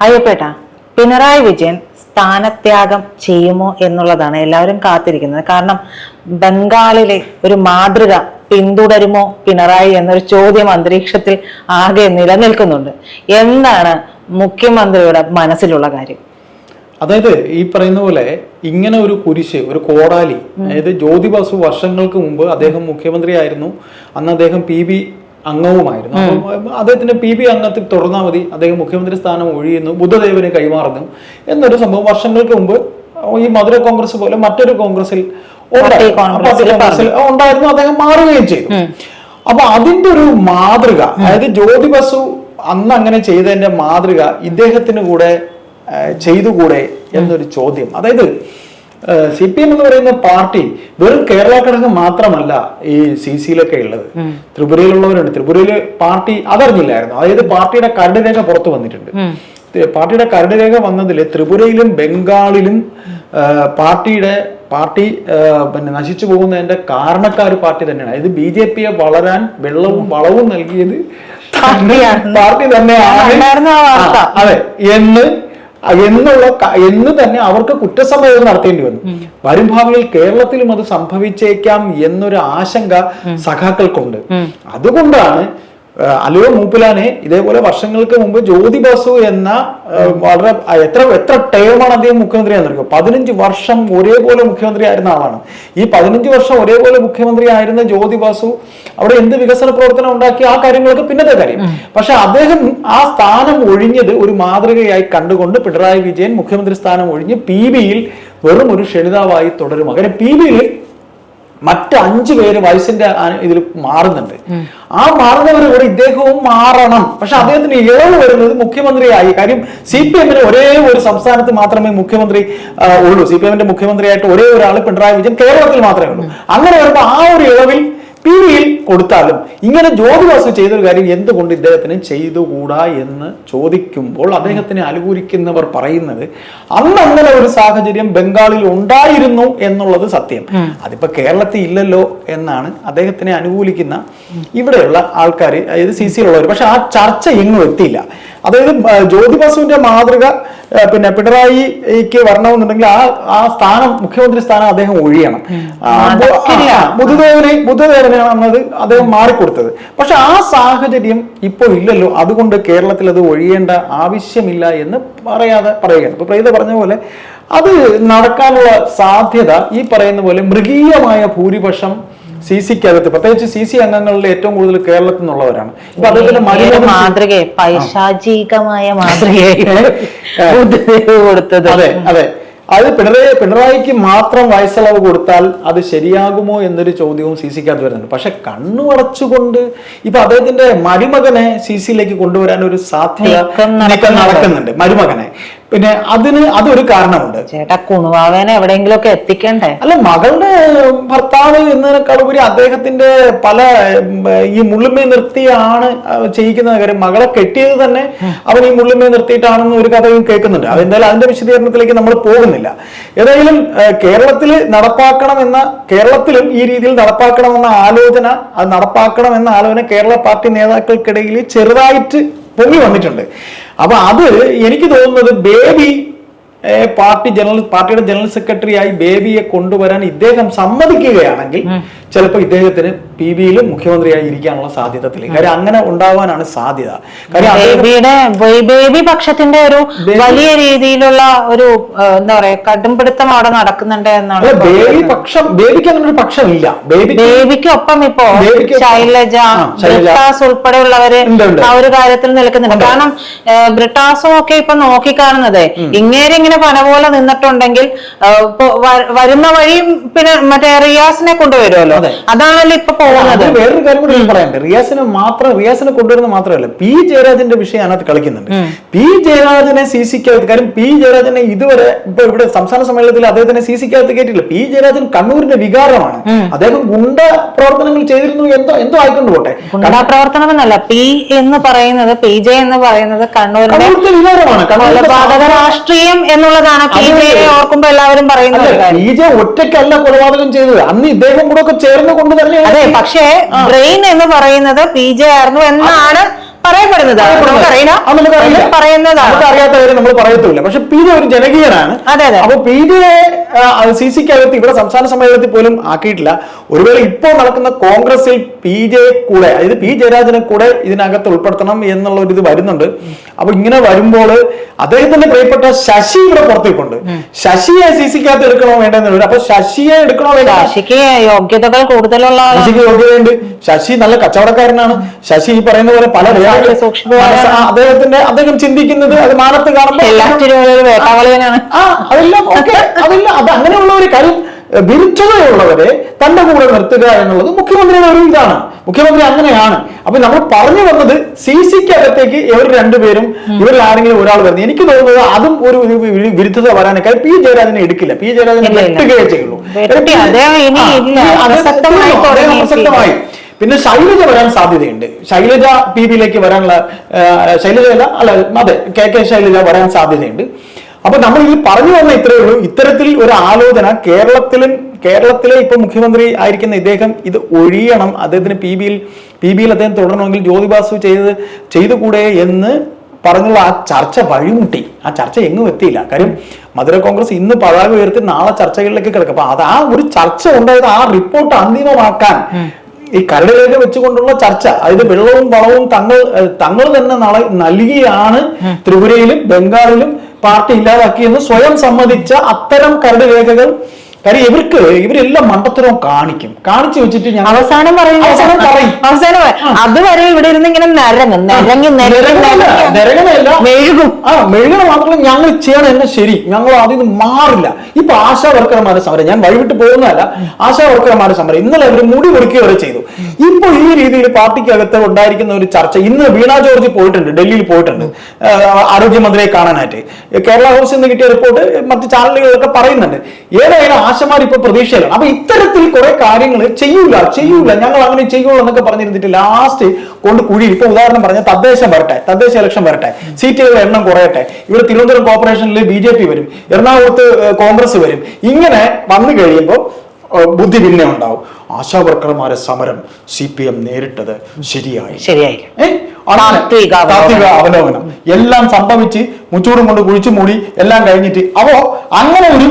അയ്യപ്പേട്ട പിണറായി വിജയൻ സ്ഥാനത്യാഗം ചെയ്യുമോ എന്നുള്ളതാണ് എല്ലാവരും കാത്തിരിക്കുന്നത്. കാരണം ബംഗാളിലെ ഒരു മാതൃക പിന്തുടരുമോ പിണറായി എന്നൊരു ചോദ്യം അന്തരീക്ഷത്തിൽ ആകെ നിലനിൽക്കുന്നുണ്ട്. എന്താണ് മുഖ്യമന്ത്രിയുടെ മനസ്സിലുള്ള കാര്യം? അതായത് ഈ പറയുന്ന പോലെ ഇങ്ങനെ ഒരു കുരിശ് ഒരു കോടാലി അതായത് ജ്യോതി ബാസു വർഷങ്ങൾക്ക് മുമ്പ് അദ്ദേഹം മുഖ്യമന്ത്രിയായിരുന്നു. അന്ന് അദ്ദേഹം പി ബി അംഗവുമായിരുന്നു. അദ്ദേഹത്തിന്റെ പി ബി അംഗത്തിൽ തുടർന്നാൽ മതി. അദ്ദേഹം മുഖ്യമന്ത്രി സ്ഥാനം ഒഴിയുന്നു. ബുദ്ധദേവന് കൈമാറുന്നു. എന്നൊരു സംഭവം വർഷങ്ങൾക്ക് മുമ്പ് ഈ മധുര കോൺഗ്രസ് പോലെ മറ്റൊരു കോൺഗ്രസിൽ ഉണ്ടായിരുന്നു. അദ്ദേഹം മാറുകയും ചെയ്തു. അപ്പൊ അതിന്റെ ഒരു മാതൃക അതായത് ജ്യോതി ബസു അന്ന് അങ്ങനെ ചെയ്തതിന്റെ മാതൃക ഇദ്ദേഹത്തിന് കൂടെ ചെയ്തുകൂടെ എന്നൊരു ചോദ്യം. അതായത് സി പി എം എന്ന് പറയുന്ന പാർട്ടി വെറും കേരള ഘടകം മാത്രമല്ല ഈ സി സിയിലൊക്കെ ഉള്ളത്. ത്രിപുരയിലുള്ളവരുണ്ട്. ത്രിപുരയിൽ പാർട്ടി അതറിഞ്ഞില്ലായിരുന്നു. അതായത് പാർട്ടിയുടെ കരട് രേഖ പുറത്തു വന്നിട്ടുണ്ട്. പാർട്ടിയുടെ കരട് രേഖ വന്നതിൽ ത്രിപുരയിലും ബംഗാളിലും പാർട്ടിയുടെ പാർട്ടി പിന്നെ നശിച്ചു പോകുന്നതിന്റെ കാരണക്കാർ പാർട്ടി തന്നെയാണ്. അതായത് ബി ജെ പിയെ വളരാൻ വെള്ളവും വളവും നൽകിയത്. പാർട്ടി തന്നെയാണ്. അതെ. എന്ന് എന്നുള്ള എന്ന് തന്നെ അവർക്ക് കുറ്റസമ്മതം നടത്തേണ്ടി വന്നു. വരും ഭാവിയിൽ കേരളത്തിലും അത് സംഭവിച്ചേക്കാം എന്നൊരു ആശങ്ക സഖാക്കൾക്കുണ്ട്. അതുകൊണ്ടാണ് അലിയോ മൂപ്പിലാനെ ഇതേപോലെ വർഷങ്ങൾക്ക് മുമ്പ് ജ്യോതി ബസു എന്ന വളരെ എത്ര എത്ര ടേമാണ് അദ്ദേഹം മുഖ്യമന്ത്രി ആയിരുന്നു പതിനഞ്ച് വർഷം ഒരേപോലെ മുഖ്യമന്ത്രി ആയിരുന്ന ആളാണ്. ഈ പതിനഞ്ച് വർഷം ഒരേപോലെ മുഖ്യമന്ത്രി ആയിരുന്ന ജ്യോതി ബാസു അവിടെ എന്ത് വികസന പ്രവർത്തനം ഉണ്ടാക്കി ആ കാര്യങ്ങളൊക്കെ പിന്നത്തെ കാര്യം. പക്ഷെ അദ്ദേഹം ആ സ്ഥാനം ഒഴിഞ്ഞത് ഒരു മാതൃകയായി കണ്ടുകൊണ്ട് പിണറായി വിജയൻ മുഖ്യമന്ത്രി സ്ഥാനം ഒഴിഞ്ഞ് പി ബിയിൽ വെറും ഒരു ക്ഷണിതാവായി തുടരും. കാര്യം പി ബിയിൽ മറ്റ് അഞ്ചു പേര് വയസ്സിന്റെ ഇതിൽ മാറുന്നുണ്ട്. ആ മാറുന്നവർ കൂടെ ഇദ്ദേഹവും മാറണം. പക്ഷെ അദ്ദേഹത്തിന് ഇളവ് വരുന്നത് മുഖ്യമന്ത്രിയായി. കാര്യം സി പി എമ്മിന് ഒരേ ഒരു സംസ്ഥാനത്ത് മാത്രമേ മുഖ്യമന്ത്രി ഉള്ളൂ. സി പി എമ്മിന്റെ മുഖ്യമന്ത്രിയായിട്ട് ഒരേ ഒരാൾ പിണറായി വിജയൻ കേരളത്തിൽ മാത്രമേ ഉള്ളൂ. അങ്ങനെ വരുമ്പോൾ ആ ഒരു ഇളവിൽ പി വിയിൽ കൊടുത്താലും ഇങ്ങനെ ജ്യോതി ബാസു ചെയ്തൊരു കാര്യം എന്തുകൊണ്ട് ഇദ്ദേഹത്തിന് ചെയ്തുകൂടാ എന്ന് ചോദിക്കുമ്പോൾ അദ്ദേഹത്തിനെ അനുകൂലിക്കുന്നവർ പറയുന്നത് അന്ന് അങ്ങനെ ഒരു സാഹചര്യം ബംഗാളിൽ ഉണ്ടായിരുന്നു എന്നുള്ളത് സത്യം. അതിപ്പോ കേരളത്തിൽ ഇല്ലല്ലോ എന്നാണ് അദ്ദേഹത്തിനെ അനുകൂലിക്കുന്ന ഇവിടെയുള്ള ആൾക്കാർ അതായത് സി സിയിലുള്ളവർ പക്ഷെ ആ ചർച്ച എങ്ങും എത്തിയില്ല. അതായത് ജ്യോതി ബസുവിന്റെ മാതൃക പിന്നെ പിണറായിക്ക് വരണമെന്നുണ്ടെങ്കിൽ ആ ആ സ്ഥാനം മുഖ്യമന്ത്രി സ്ഥാനം അദ്ദേഹം ഒഴിയണം. ആ, നടക്കില്ല. ആ, അന്നത് അദ്ദേഹം മാറിക്കൊടുത്തത്. പക്ഷെ ആ സാഹചര്യം ഇപ്പോൾ ഇല്ലല്ലോ. അതുകൊണ്ട് കേരളത്തിൽ അത് ഒഴിയേണ്ട ആവശ്യമില്ല എന്ന് പറയാതെ പറയുകയാണ്. ഇപ്പൊ പ്രീത പറഞ്ഞ പോലെ അത് നടക്കാനുള്ള സാധ്യത ഈ പറയുന്ന പോലെ മൃഗീയമായ ഭൂരിപക്ഷം സി സിക്കകത്ത് പ്രത്യേകിച്ച് സി സി അംഗങ്ങളിൽ ഏറ്റവും കൂടുതൽ കേരളത്തിൽ നിന്നുള്ളവരാണ്. ഇപ്പൊ അദ്ദേഹത്തിന്റെ മാതൃകയെ? പൈശാചികമായ മാതൃകയായി കൊടുത്തത്. അതെ അതെ. അത് പിണറായി പിണറായിക്ക് മാത്രം വയസ്സളവ് കൊടുത്താൽ അത് ശരിയാകുമോ എന്നൊരു ചോദ്യവും സി സിക്കകത്ത് വരുന്നുണ്ട്. പക്ഷെ കണ്ണു അടച്ചുകൊണ്ട് ഇപ്പൊ അദ്ദേഹത്തിന്റെ മരുമകനെ സി സിയിലേക്ക് കൊണ്ടുവരാൻ ഒരു സാധ്യത. നടക്കുന്നുണ്ട്. മരുമകനെ. പിന്നെ അതിന് അതൊരു കാരണമുണ്ട്. ചേട്ടാ കുണുവാവേനെ എവിടെയെങ്കിലുമൊക്കെ എത്തിക്കണ്ടേ? അല്ല മകളുടെ ഭർത്താവ് എന്നതിനേക്കാൾ ഉപരി അദ്ദേഹത്തിന്റെ പല ഈ മുള്ളുമേ നിർത്തിയാണ് ചെയ്യിക്കുന്ന കാര്യം. മകളെ കെട്ടിയത് തന്നെ അവൻ ഈ മുള്ളുമേ നിർത്തിയിട്ടാണെന്ന് ഒരു കഥയും കേൾക്കുന്നുണ്ട്. അതെന്തായാലും അതിന്റെ വിശദീകരണത്തിലേക്ക് നമ്മൾ പോകുന്നില്ല. ഏതായാലും കേരളത്തിൽ നടപ്പാക്കണമെന്ന കേരളത്തിലും ഈ രീതിയിൽ നടപ്പാക്കണമെന്ന ആലോചന അത് നടപ്പാക്കണമെന്ന ആലോചന കേരള പാർട്ടി നേതാക്കൾക്കിടയിൽ ചെറുതായിട്ട് പൊങ്ങി വന്നിട്ടുണ്ട്. അപ്പൊ അത് എനിക്ക് തോന്നുന്നത് ബേബി പാർട്ടി ജനറൽ പാർട്ടിയുടെ ജനറൽ സെക്രട്ടറി ആയി ബേബിയെ കൊണ്ടുവരാൻ ഇദ്ദേഹം സമ്മതിക്കുകയാണെങ്കിൽ ചിലപ്പോൾ ഇദ്ദേഹത്തിന് പി ബിയിലും മുഖ്യമന്ത്രിയായി ഇരിക്കാനുള്ള സാധ്യത കാര്യം അങ്ങനെ ഉണ്ടാവാനാണ് സാധ്യത. ബേബിയുടെ ബേബി പക്ഷത്തിന്റെ ഒരു വലിയ രീതിയിലുള്ള ഒരു എന്താ പറയാ കടുംപിടുത്തം അവിടെ നടക്കുന്നുണ്ട് എന്നാണ് ബേബി പക്ഷം ബേബിക്ക് അങ്ങനെ ഒരു പക്ഷമില്ല. ബേബി ബേബിക്കൊപ്പം ഇപ്പോ ശൈലജ ആ, ബ്രിട്ടാസ് ഉൾപ്പെടെയുള്ളവര്. ആ ഒരു കാര്യത്തിൽ നിൽക്കുന്നുണ്ട്. കാരണം ബ്രിട്ടാസും ഒക്കെ ഇപ്പൊ നോക്കിക്കാണുന്നത്. ഇങ്ങേരെ ഇങ്ങനെ പന പോലെ നിന്നിട്ടുണ്ടെങ്കിൽ വരുന്ന വഴിയും പിന്നെ മറ്റേ റിയാസിനെ കൊണ്ടുവരുമല്ലോ. അതെ. അതാണല്ലോ ഇപ്പൊ വേറൊരു കാര്യം കൂടി പറയാം പറയാനുണ്ട് റിയാസിനെ മാത്രം റിയാസിനെ കൊണ്ടുവരുന്നത് മാത്രമല്ല പി ജയരാജന്റെ വിഷയം അതിനകത്ത് കളിക്കുന്നുണ്ട്. പി ജയരാജനെ സി സിക്കകത്ത് കാര്യം പി ജയരാജനെ ഇതുവരെ ഇപ്പൊ ഇവിടെ സംസ്ഥാന സമ്മേളനത്തിൽ അദ്ദേഹത്തിനെ സി സിക്കകത്ത് കേട്ടില്ല പി ജയരാജൻ കണ്ണൂരിന്റെ വികാരമാണ്. അദ്ദേഹം ഗുണ്ട പ്രവർത്തനങ്ങൾ ചെയ്തിരുന്നു എന്തോ എന്തോ ആയിക്കൊണ്ട് പോട്ടെ. പ്രവർത്തനമെന്നല്ല പ്രവർത്തനം എന്നല്ല പി എന്ന് പറയുന്നത് പി ജെ എന്ന് പറയുന്നത് കണ്ണൂരിന്റെ വികാരമാണ്. കൊലപാതക രാഷ്ട്രീയം എന്നുള്ളതാണ് പി ഓർക്കുമ്പോ എല്ലാവരും പറയുന്നത് അല്ല ഒരു കാര്യം. ബി ജെ ഒറ്റയ്ക്കല്ല കൊലപാതകം ചെയ്തത്. അന്ന് ഇദ്ദേഹം കൂടെ ഒക്കെ ചേർന്ന് കൊണ്ട് അതെ പക്ഷേ ബ്രെയിൻ എന്ന് പറയുന്നത് പി ജെ ആയിരുന്നു എന്നാണ് പറയപ്പെടുന്നത്. അത് നമ്മൾ പറയത്തില്ല പക്ഷെ പി ജെ ഒരു ജനകീയനാണ്. അപ്പൊ പി ജെ സി സിക്കകത്ത് ഇവിടെ സംസ്ഥാന സമ്മേളനത്തിൽ പോലും ആക്കിയിട്ടില്ല. ഒരുവേളെ ഇപ്പോൾ നടക്കുന്ന കോൺഗ്രസിൽ പി ജെ കൂടെ അതായത് പി ജയരാജനെ കൂടെ ഇതിനകത്ത് ഉൾപ്പെടുത്തണം എന്നുള്ള ഒരു ഇത് വരുന്നുണ്ട്. അപ്പൊ ഇങ്ങനെ വരുമ്പോൾ അദ്ദേഹത്തിന്റെ പ്രിയപ്പെട്ട ശശി ഇവിടെ പുറത്തേക്കുണ്ട് ശശിയെ സി സിക്കകത്ത് എടുക്കണോ വേണ്ടെന്നുള്ളത് അപ്പൊ ശശിയെ എടുക്കണോ വേണ്ട? ശശിക്ക് യോഗ്യതകൾ കൂടുതലുള്ള ശശിക്ക് യോഗ്യതയുണ്ട്. ശശി നല്ല കച്ചവടക്കാരനാണ്. ശശി ഈ പറയുന്ന പോലെ പല അദ്ദേഹത്തിന്റെ അദ്ദേഹം ചിന്തിക്കുന്നത് അത് മാനത്ത് കാണുമ്പോൾ അതെല്ലാം ഓക്കെ അതെല്ലാം അത് അങ്ങനെയുള്ള ഒരു കാര്യം വിരുദ്ധതയുള്ളവരെ തന്റെ കൂടെ നിർത്തുക എന്നുള്ളത് മുഖ്യമന്ത്രിയുടെ ഒരു ഇതാണ്. മുഖ്യമന്ത്രി അങ്ങനെയാണ്. അപ്പൊ നമ്മൾ പറഞ്ഞു വന്നത് സി സിക്ക് അകത്തേക്ക് ഇവർ രണ്ടുപേരും ഇവരിൽ ആരെങ്കിലും ഒരാൾ വരുന്നത് എനിക്ക് തോന്നുന്നത് അതും ഒരു വിരുദ്ധത വരാനൊക്കെ പി ജയരാജനെ എടുക്കില്ല. പി ജയരാജനെ. വെട്ടുകയേ ചെയ്യുള്ളൂ. പ്രസക്തമായി പിന്നെ ശൈലജ വരാൻ സാധ്യതയുണ്ട്. ശൈലജ പി ബിയിലേക്ക് വരാനുള്ള ശൈലജ അല്ല അല്ല അതെ കെ കെ ശൈലജ വരാൻ സാധ്യതയുണ്ട്. അപ്പൊ നമ്മൾ ഈ പറഞ്ഞു വന്ന ഇത്രയേ ഉള്ളൂ. ഇത്തരത്തിൽ ഒരു ആലോചന കേരളത്തിലും കേരളത്തിലെ ഇപ്പൊ മുഖ്യമന്ത്രി ആയിരിക്കുന്ന ഇദ്ദേഹം ഇത് ഒഴിയണം. അദ്ദേഹത്തിന് പി ബിയിൽ പി ബിയിൽ അദ്ദേഹം തുടരണമെങ്കിൽ ജ്യോതിബാസു ചെയ്ത് ചെയ്തുകൂടെ എന്ന് പറഞ്ഞുള്ള ആ ചർച്ച വഴിമുട്ടി. ആ ചർച്ച എങ്ങും എത്തിയില്ല. കാര്യം മധുര കോൺഗ്രസ് ഇന്ന് പതാക ഉയർത്തി നാളെ ചർച്ചകളിലേക്ക് കിടക്കും. അപ്പൊ അത് ആ ഒരു ചർച്ച ഉണ്ടായത് ആ റിപ്പോർട്ട് അന്തിമമാക്കാൻ ഈ കരടിലേക്ക് വെച്ചുകൊണ്ടുള്ള ചർച്ച അതായത് വെള്ളവും വളവും തങ്ങൾ തങ്ങൾ തന്നെ നാളെ നൽകിയാണ് ത്രിപുരയിലും ബംഗാളിലും പാർട്ടി ഇല്ലാതാക്കിയെന്ന് സ്വയം സമ്മതിച്ച അത്തരം കരടുരേഖകൾ കാര്യം ഇവർക്ക് ഇവരെല്ലാം മണ്ടത്തരവും കാണിക്കും. കാണിച്ചു വെച്ചിട്ട് ഞാൻ അവസാനം പറയും. അവസാനം പറയും. അവസാനം അതുവരെ ഇവിടെ ഇരുന്ന് ഇങ്ങനെ നിരങ്ങും നിരങ്ങി. മെഴുകും. ആ മെഴുകണ മാത്രമല്ല ഞങ്ങൾ ചെയ്യണം എന്നെ ശരി. ഞങ്ങൾ അതിൽ നിന്ന് മാറില്ല. ഇപ്പൊ ആശാ വർക്കർമാരുടെ സമരം ഞാൻ വഴിവിട്ട് പോകുന്നതല്ല. ആശാ വർക്കർമാരുടെ സമരം. ഇന്നലെ അവർ മുടി പൊടിക്കുക വരെ ചെയ്തു. ഇപ്പൊ ഈ രീതിയിൽ പാർട്ടിക്കകത്ത് ഉണ്ടായിരിക്കുന്ന ഒരു ചർച്ച ഇന്ന് വീണ ജോർജ് പോയിട്ടുണ്ട് ഡൽഹിയിൽ പോയിട്ടുണ്ട്. ആരോഗ്യമന്ത്രിയെ കാണാനായിട്ട്. കേരള ഹൗസിൽ നിന്ന് കിട്ടിയ റിപ്പോർട്ട് മറ്റ് ചാനലുകളൊക്കെ പറയുന്നുണ്ട്. ഏതായാലും ആശമാർ ഇപ്പൊ പ്രതീക്ഷയിലാണ്. അപ്പൊ ഇത്തരത്തിൽ കുറെ കാര്യങ്ങൾ ചെയ്യൂല ചെയ്യൂല ഞങ്ങൾ അങ്ങനെ ചെയ്യുള്ളൂ എന്നൊക്കെ പറഞ്ഞിരുന്നിട്ട് ലാസ്റ്റ് കൊണ്ട് കുഴി ഇപ്പൊ ഉദാഹരണം പറഞ്ഞ തദ്ദേശം വരട്ടെ തദ്ദേശ ഇലക്ഷൻ വരട്ടെ സീറ്റുകളുടെ എണ്ണം കുറയട്ടെ ഇവിടെ തിരുവനന്തപുരം കോർപ്പറേഷനിൽ ബി ജെ പി വരും എറണാകുളത്ത് കോൺഗ്രസ് വരും ഇങ്ങനെ വന്നു കഴിയുമ്പോൾ ബുദ്ധി പിന്നെ ഉണ്ടാവും. ആശാ വർക്കർമാരെ സമരം സി പി എം നേരിട്ടത് ശരിയായി ശരിയായി. താത്വിക അവലോകനം. എല്ലാം സംഭവിച്ച് മുച്ചൂടും കൊണ്ട് കുഴിച്ചു മൂടി എല്ലാം കഴിഞ്ഞിട്ട് അപ്പോ അങ്ങനെ ഒരു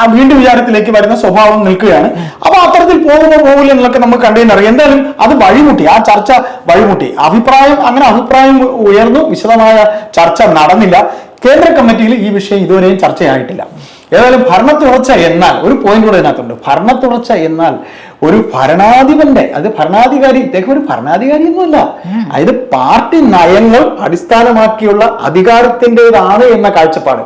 ആ വീണ്ടും വിചാരത്തിലേക്ക് വരുന്ന സ്വഭാവം നിൽക്കുകയാണ്. അപ്പൊ അത്തരത്തിൽ പോകുമ്പോ പോകില്ല എന്നൊക്കെ നമുക്ക് അറിയാം എന്തായാലും അത് വഴിമുട്ടി. ആ ചർച്ച വഴിമുട്ടി. അഭിപ്രായം അങ്ങനെ അഭിപ്രായം ഉയർന്നു. വിശദമായ ചർച്ച നടന്നില്ല. കേന്ദ്ര കമ്മിറ്റിയിൽ ഈ വിഷയം ഇതുവരെയും ചർച്ചയായിട്ടില്ല. ഏതായാലും ഭരണ തുടർച്ച എന്നാൽ ഒരു പോയിന്റ് കൂടെ ഇതിനകത്തുണ്ട്. ഭരണ തുടർച്ച എന്നാൽ ഒരു ഭരണാധിപന്റെ അത് ഭരണാധികാരി ഇദ്ദേഹം ഒരു ഭരണാധികാരിയൊന്നുമല്ല. അതായത് പാർട്ടി നയങ്ങൾ അടിസ്ഥാനമാക്കിയുള്ള അധികാരത്തിന്റെതാണ് എന്ന കാഴ്ചപ്പാട്.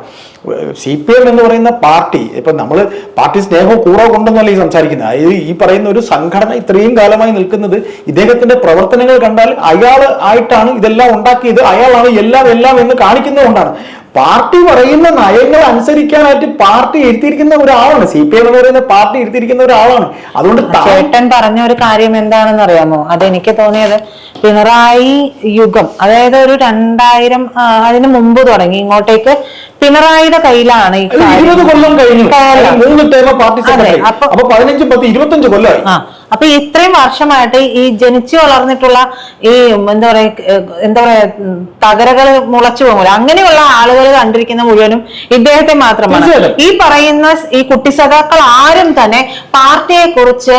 സി പി എം എന്ന് പറയുന്ന പാർട്ടി ഇപ്പൊ നമ്മൾ പാർട്ടി സ്നേഹം കൂടെ കൊണ്ടെന്നല്ല ഈ സംസാരിക്കുന്നത്. അതായത് ഈ പറയുന്ന ഒരു സംഘടന ഇത്രയും കാലമായി നിൽക്കുന്നത് ഇദ്ദേഹത്തിന്റെ പ്രവർത്തനങ്ങൾ കണ്ടാൽ അയാൾ ആയിട്ടാണ് ഇതെല്ലാം ഉണ്ടാക്കിയത് അയാളാണ് എല്ലാം എല്ലാം എന്ന് കാണിക്കുന്നതുകൊണ്ടാണ്. പാർട്ടി പറയുന്ന നയങ്ങൾ അനുസരിക്കാനായിട്ട് പാർട്ടി ഇരുത്തിയിരിക്കുന്ന ഒരാളാണ്. സി പി എം എന്ന് പറയുന്ന പാർട്ടി ഇരുത്തിയിരിക്കുന്ന ഒരാളാണ്. അതുകൊണ്ട് ചേട്ടൻ പറഞ്ഞ ഒരു കാര്യം എന്താണെന്ന് അറിയാമോ? അതെനിക്ക് തോന്നിയത് പിണറായി യുഗം അതായത് ഒരു രണ്ടായിരം അതിന് മുമ്പ് തുടങ്ങി ഇങ്ങോട്ടേക്ക് പിണറായിയുടെ കയ്യിലാണ്. ഇരുപത് കൊല്ലം കഴിഞ്ഞു. മൂന്ന് ടേമ പാർട്ടി അപ്പൊ- പതിനഞ്ച് പത്ത് ഇരുപത്തഞ്ച് കൊല്ലമായി അപ്പൊ ഇത്രയും വർഷമായിട്ട് ഈ ജനിച്ചു വളർന്നിട്ടുള്ള ഈ എന്താ പറയാ എന്താ പറയാ തകരകൾ മുളച്ചു പോകുമല്ലോ അങ്ങനെയുള്ള ആളുകൾ കണ്ടിരിക്കുന്ന മുഴുവനും ഇദ്ദേഹത്തെ മാത്രമാണ്. ഈ പറയുന്ന ഈ കുട്ടി സഖാക്കൾ ആരും തന്നെ പാർട്ടിയെ കുറിച്ച്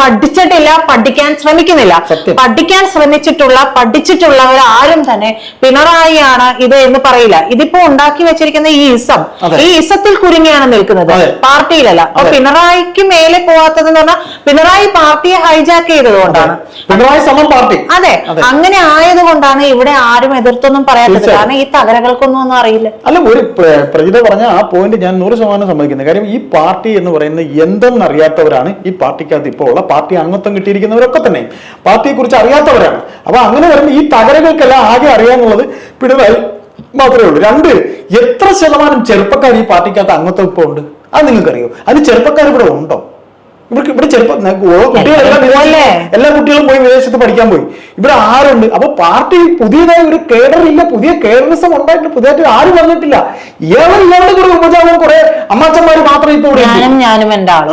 പഠിച്ചിട്ടില്ല പഠിക്കാൻ ശ്രമിക്കുന്നില്ല. പഠിക്കാൻ ശ്രമിച്ചിട്ടുള്ള പഠിച്ചിട്ടുള്ളവർ ആരും തന്നെ പിണറായിയാണ് ഇത് എന്ന് പറയില്ല. ഇതിപ്പോ ഉണ്ടാക്കി വെച്ചിരിക്കുന്ന ഈ ഇസം ഈ ഇസത്തിൽ കുരുങ്ങിയാണ് നിൽക്കുന്നത് പാർട്ടിയിലല്ല. അപ്പൊ പിണറായിക്ക് മേലെ പോവാത്തത് എന്ന് പറഞ്ഞാൽ പിണറായി പാർട്ടിയെ ഹൈജാക്ക് ചെയ്തതുകൊണ്ടാണ്. പിണറായി സമം പാർട്ടി. അതെ. അങ്ങനെ ആയതുകൊണ്ടാണ് ഇവിടെ ആരും എതിർത്തൊന്നും പറയാത്തത്. കാരണം ഈ തകരകൾക്കൊന്നും ഒന്നും അറിയില്ല. അല്ല ഒരു പ്രജിത പറഞ്ഞ ആ പോയിന്റ് ഞാൻ നൂറ് ശതമാനം സമ്മതിക്കുന്നത് കാര്യം ഈ പാർട്ടി എന്ന് പറയുന്നത് എന്തെന്നറിയാത്തവരാണ് ഈ പാർട്ടിക്കകത്ത് ഇപ്പോൾ ഉള്ള പാർട്ടി അംഗത്വം കിട്ടിയിരിക്കുന്നവരൊക്കെ തന്നെ. പാർട്ടിയെ കുറിച്ച് അറിയാത്തവരാണ്. അപ്പൊ അങ്ങനെ വരുമ്പോൾ ഈ തകരകൾക്കെല്ലാം ആകെ അറിയാന്നുള്ളത് പിണറായി മാത്രമേ ഉള്ളൂ. രണ്ട് എത്ര ശതമാനം ചെറുപ്പക്കാർ ഈ പാർട്ടിക്കകത്ത് അംഗത്വം ഇപ്പോൾ ഉണ്ട്? അത് നിങ്ങൾക്കറിയോ? അത് ചെറുപ്പക്കാർ ഇവിടെ ഉണ്ടോ? ഇവർക്ക് ഇവിടെ ചെറുപ്പം ഓരോ കുട്ടികളെല്ലാം. എല്ലാ കുട്ടികളും പോയി വിദേശത്ത് പഠിക്കാൻ പോയി. ഇവിടെ ആരുണ്ട്? അപ്പൊ പാർട്ടി പുതിയതായി ഒരു കേഡർ ഇല്ല പുതിയ കേഡറിസം ഉണ്ടായിട്ട് പുതിയതായിട്ട് ആരും വന്നിട്ടില്ല? ഇയാളെ ഇയാളുടെ കുറെ ഉപജാപം കുറെ അമ്മാച്ചന്മാര് മാത്രമേ ഇപ്പൊ ഉള്ളൂ. ഞാനും ഞാനും എന്റെ ആളും.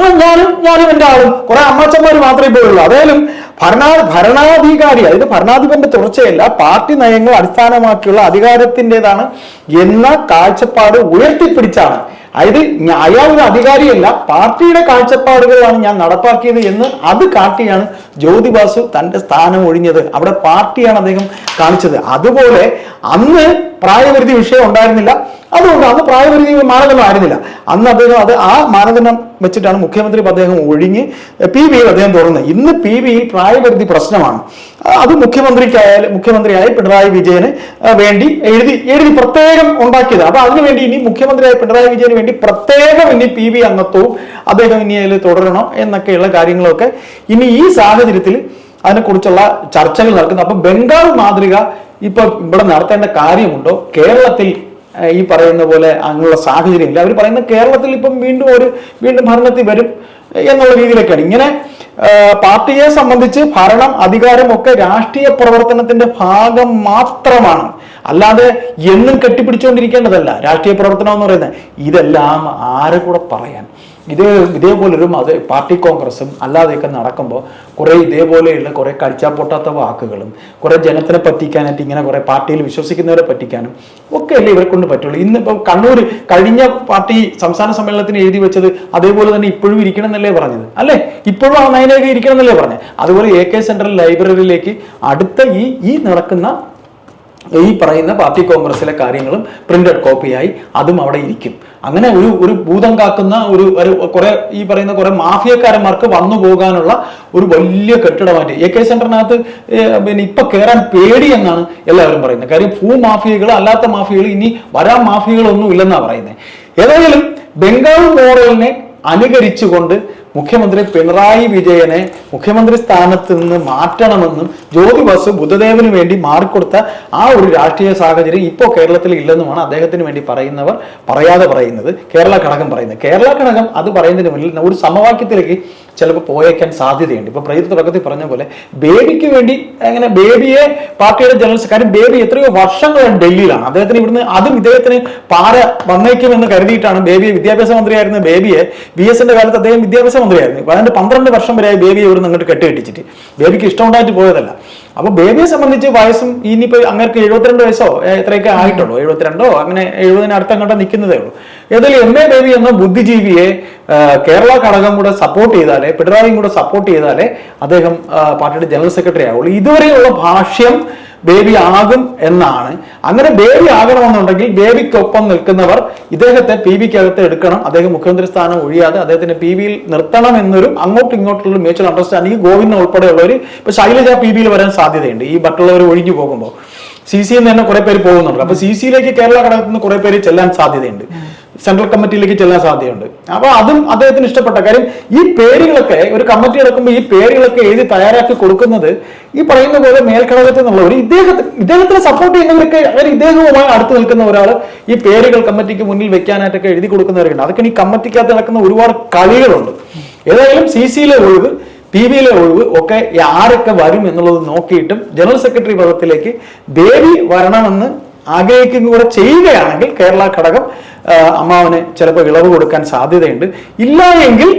ഞാനും എന്റെ ആളും. കുറെ അമ്മാച്ചന്മാര് മാത്രമേ ഇപ്പോൾ ഉള്ളൂ. അതായാലും ഭരണാ ഭരണാധികാരി അതായത് ഭരണാധിപന്റെ തുടർച്ചയല്ല പാർട്ടി നയങ്ങൾ അടിസ്ഥാനമാക്കിയുള്ള അധികാരത്തിന്റെതാണ് എന്ന കാഴ്ചപ്പാട് ഉയർത്തിപ്പിടിച്ചാണ്. അതായത് അയാൾ ഒരു അധികാരിയല്ല പാർട്ടിയുടെ കാഴ്ചപ്പാടുകളാണ് ഞാൻ നടപ്പാക്കിയത് എന്ന് അത് കാട്ടിയാണ് ജ്യോതി ബാസു തന്റെ സ്ഥാനം ഒഴിഞ്ഞത്. അവിടെ പാർട്ടിയാണ് അദ്ദേഹം കാണിച്ചത്. അതുപോലെ അന്ന് പ്രായപരിധി വിഷയം ഉണ്ടായിരുന്നില്ല. അതുകൊണ്ട് അന്ന് പ്രായപരിധി മാനദണ്ഡം ആയിരുന്നില്ല. അന്ന് അദ്ദേഹം അത് ആ മാനദണ്ഡം വെച്ചിട്ടാണ് മുഖ്യമന്ത്രി അദ്ദേഹം ഒഴിഞ്ഞ് പി ബിയിൽ അദ്ദേഹം തുറന്നത്. ഇന്ന് പി ബിയിൽ പ്രായപരിധി പ്രശ്നമാണ്. അത് മുഖ്യമന്ത്രിക്കായാലും മുഖ്യമന്ത്രിയായ പിണറായി വിജയന് വേണ്ടി എഴുതി എഴുതി പ്രത്യേകം ഉണ്ടാക്കിയത്. അപ്പൊ അതിനുവേണ്ടി ഇനി മുഖ്യമന്ത്രിയായ പിണറായി വിജയന് വേണ്ടി പ്രത്യേകം ഇനി പി വി അംഗത്വവും അദ്ദേഹം ഇനി അതിൽ തുടരണം എന്നൊക്കെയുള്ള കാര്യങ്ങളൊക്കെ ഇനി ഈ സാഹചര്യത്തിൽ അതിനെക്കുറിച്ചുള്ള ചർച്ചകൾ നടക്കുന്നു. അപ്പൊ ബംഗാൾ മാതൃക ഇപ്പൊ ഇവിടെ നടത്തേണ്ട കാര്യമുണ്ടോ? കേരളത്തിൽ ഈ പറയുന്ന പോലെ അങ്ങനെയുള്ള സാഹചര്യമില്ല. അവർ പറയുന്ന കേരളത്തിൽ ഇപ്പം വീണ്ടും ഒരു വീണ്ടും ഭരണത്തിൽ വരും എന്നുള്ള രീതിയിലൊക്കെയാണ്. ഇങ്ങനെ പാർട്ടിയെ സംബന്ധിച്ച് ഭരണം അധികാരം ഒക്കെ രാഷ്ട്രീയ പ്രവർത്തനത്തിന്റെ ഭാഗം മാത്രമാണ്. അല്ലാതെ എന്നും കെട്ടിപ്പിടിച്ചുകൊണ്ടിരിക്കേണ്ടതല്ല രാഷ്ട്രീയ പ്രവർത്തനം എന്ന് പറയുന്നത്. ഇതെല്ലാം ആരെ കൂടെ പറയാൻ? ഇതേ ഇതേപോലൊരു മത പാർട്ടി കോൺഗ്രസും അല്ലാതെയൊക്കെ നടക്കുമ്പോൾ കുറേ ഇതേപോലെയുള്ള കുറേ കഴിച്ചാൽ പൊട്ടാത്ത വാക്കുകളും കുറേ ജനത്തിനെ പറ്റിക്കാനായിട്ട് ഇങ്ങനെ കുറേ പാർട്ടിയിൽ വിശ്വസിക്കുന്നവരെ പറ്റിക്കാനും ഒക്കെ അല്ലേ ഇവരെ കൊണ്ട് പറ്റുള്ളൂ. ഇന്നിപ്പോൾ കണ്ണൂർ കഴിഞ്ഞ പാർട്ടി സംസ്ഥാന സമ്മേളനത്തിന് എഴുതി വെച്ചത് അതേപോലെ തന്നെ ഇപ്പോഴും ഇരിക്കണം എന്നല്ലേ പറഞ്ഞത്? അല്ലേ? ഇപ്പോഴും ആ നയനൊക്കെ ഇരിക്കണം എന്നല്ലേ പറഞ്ഞത്? അതുപോലെ എ കെ സെൻട്രൽ ലൈബ്രറിയിലേക്ക് അടുത്ത ഈ ഈ നടക്കുന്ന ഈ പറയുന്ന പാർട്ടി കോൺഗ്രസിലെ കാര്യങ്ങളും പ്രിന്റഡ് കോപ്പിയായി അതും അവിടെ ഇരിക്കും. അങ്ങനെ ഒരു ഒരു ഭൂതം കാക്കുന്ന ഒരു ഒരു കുറെ ഈ പറയുന്ന കുറെ മാഫിയക്കാരന്മാർക്ക് വന്നു പോകാനുള്ള ഒരു വലിയ കെട്ടിടമായിട്ട്. എ കെ സെന്ററിനകത്ത് പിന്നെ ഇപ്പൊ കയറാൻ പേടി എന്നാണ് എല്ലാവരും പറയുന്നത്. കാര്യം ഭൂ മാഫിയകൾ അല്ലാത്ത മാഫിയകൾ ഇനി വരാൻ മാഫിയകളൊന്നും ഇല്ലെന്നാണ് പറയുന്നത്. ഏതായാലും ബംഗാൾ മോഡലിനെ അനുകരിച്ചുകൊണ്ട് മുഖ്യമന്ത്രി പിണറായി വിജയനെ മുഖ്യമന്ത്രി സ്ഥാനത്ത് നിന്ന് മാറ്റണമെന്നും ജ്യോതി ബസു ബുദ്ധദേവന് വേണ്ടി മാറിക്കൊടുത്ത ആ ഒരു രാഷ്ട്രീയ സാഹചര്യം ഇപ്പോൾ കേരളത്തിൽ ഇല്ലെന്നുമാണ് അദ്ദേഹത്തിന് വേണ്ടി പറയുന്നവർ പറയാതെ പറയുന്നത്. കേരള ഘടകം പറയുന്നത്. കേരള ഘടകം അത് പറയുന്നതിന് മുന്നിൽ ഒരു സമവാക്യത്തിലേക്ക് ചിലപ്പോൾ പോയേക്കാൻ സാധ്യതയുണ്ട്. ഇപ്പൊ പ്രൈത് തുടക്കത്തിൽ പറഞ്ഞ പോലെ ബേബിക്ക് വേണ്ടി അങ്ങനെ ബേബിയെ പാർട്ടിയുടെ ജനറൽ സെക്രട്ടറി ബേബി എത്രയോ വർഷങ്ങളാണ് ഡൽഹിയിലാണ്. അദ്ദേഹത്തിന് ഇവിടുന്ന് അതും ഇദ്ദേഹത്തിന് പാര വന്നേക്കുമെന്ന് കരുതിയിട്ടാണ് ബേബിയെ വിദ്യാഭ്യാസ മന്ത്രിയായിരുന്ന ബേബിയെ വി എസിന്റെ കാലത്ത് അദ്ദേഹം വിദ്യാഭ്യാസ മന്ത്രിയായിരുന്നു അതിന്റെ പന്ത്രണ്ട് വർഷം വരെ ബേബിയെ ഇവിടെ അങ്ങോട്ട് കെട്ടിയിട്ടിച്ചിട്ട് ബേബിക്ക് ഇഷ്ടമുണ്ടായിട്ട് പോയതല്ല. അപ്പൊ ബേബിയെ സംബന്ധിച്ച് വയസ്സും ഇനിയിപ്പോ അങ്ങേർക്ക് എഴുപത്തിരണ്ട് വയസ്സോ എത്രയൊക്കെ ആയിട്ടുള്ളൂ. എഴുപത്തിരണ്ടോ അങ്ങനെ എഴുപതിന് അടുത്ത അങ്ങോട്ട് നിൽക്കുന്നതേ ഉള്ളൂ. ഏതായാലും എം എ ബേബി എന്ന ബുദ്ധിജീവിയെ കേരള ഘടകം കൂടെ സപ്പോർട്ട് ചെയ്താലേ പിണറായിയും കൂടെ സപ്പോർട്ട് ചെയ്താലേ അദ്ദേഹം പാർട്ടിയുടെ ജനറൽ സെക്രട്ടറി ആവുള്ളൂ. ഇതുവരെയുള്ള ഭാഷ്യം ബേബി ആകും എന്നാണ്. അങ്ങനെ ബേബി ആകണമെന്നുണ്ടെങ്കിൽ ബേബിക്കൊപ്പം നിൽക്കുന്നവർ ഇദ്ദേഹത്തെ പി ബിക്കകത്ത് എടുക്കണം. അദ്ദേഹം മുഖ്യമന്ത്രി സ്ഥാനം ഒഴിയാതെ അദ്ദേഹത്തിന് പി ബിയിൽ നിർത്തണം എന്നൊരു അങ്ങോട്ടും ഇങ്ങോട്ടുള്ള മ്യൂച്വൽ അണ്ടർസ്റ്റാൻഡിംഗ് ഗോവിന്ദ ഉൾപ്പെടെയുള്ളവർ ഇപ്പൊ ശൈലജ പി ബിയിൽ വരാൻ സാധ്യതയുണ്ട്. ഈ മറ്റുള്ളവർ ഒഴിഞ്ഞു പോകുമ്പോൾ സി സിയിൽ നിന്ന് തന്നെ കുറെ പേര് പോകുന്നുണ്ട് അപ്പൊ സി സിയിലേക്ക് കേരള ഘടകത്തിൽ നിന്ന് കുറെ പേര് ചെല്ലാൻ സാധ്യതയുണ്ട്. സെൻട്രൽ കമ്മിറ്റിയിലേക്ക് ചെല്ലാൻ സാധ്യതയുണ്ട്. അപ്പോൾ അതും അദ്ദേഹത്തിന് ഇഷ്ടപ്പെട്ട കാര്യം ഈ പേരുകളൊക്കെ ഒരു കമ്മിറ്റി എടുക്കുമ്പോൾ ഈ പേരുകളൊക്കെ എഴുതി തയ്യാറാക്കി കൊടുക്കുന്നത് ഈ പറയുന്ന പോലെ മേൽഘടകത്തിൽ നിന്നുള്ളവർ ഇദ്ദേഹത്തെ ഇദ്ദേഹത്തിനെ സപ്പോർട്ട് ചെയ്യുന്നവരൊക്കെ അവർ ഇദ്ദേഹവുമായി അടുത്ത് നിൽക്കുന്ന ഒരാൾ ഈ പേരുകൾ കമ്മിറ്റിക്ക് മുന്നിൽ വെക്കാനായിട്ടൊക്കെ എഴുതി കൊടുക്കുന്നവരുണ്ട്. അതൊക്കെ ഈ കമ്മിറ്റിക്കകത്ത് നടക്കുന്ന ഒരുപാട് കളികളുണ്ട്. ഏതായാലും സി സിയിലെ ഒഴിവ് പി ബിയിലെ ഒഴിവ് ഒക്കെ ആരൊക്കെ വരും എന്നുള്ളത് നോക്കിയിട്ടും ജനറൽ സെക്രട്ടറി പദത്തിലേക്ക് ദേവി വരണമെന്ന് ആഗ്രഹിക്കുക കൂടെ ചെയ്യുകയാണെങ്കിൽ കേരള ഘടകം അമ്മാവന് ചിലപ്പോൾ ഇളവ് കൊടുക്കാൻ സാധ്യതയുണ്ട്. ഇല്ല എങ്കിൽ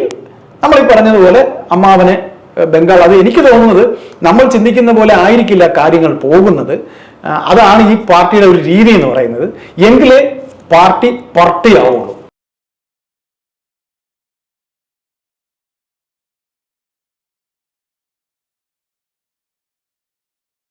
നമ്മൾ ഈ പറഞ്ഞതുപോലെ അമ്മാവനെ ബംഗാൾ അത് എനിക്ക് തോന്നുന്നത് നമ്മൾ ചിന്തിക്കുന്ന പോലെ ആയിരിക്കില്ല കാര്യങ്ങൾ പോകുന്നത്. അതാണ് ഈ പാർട്ടിയുടെ ഒരു രീതി എന്ന് പറയുന്നത്. എങ്കിലേ പാർട്ടി പാർട്ടിയാവുള്ളൂ.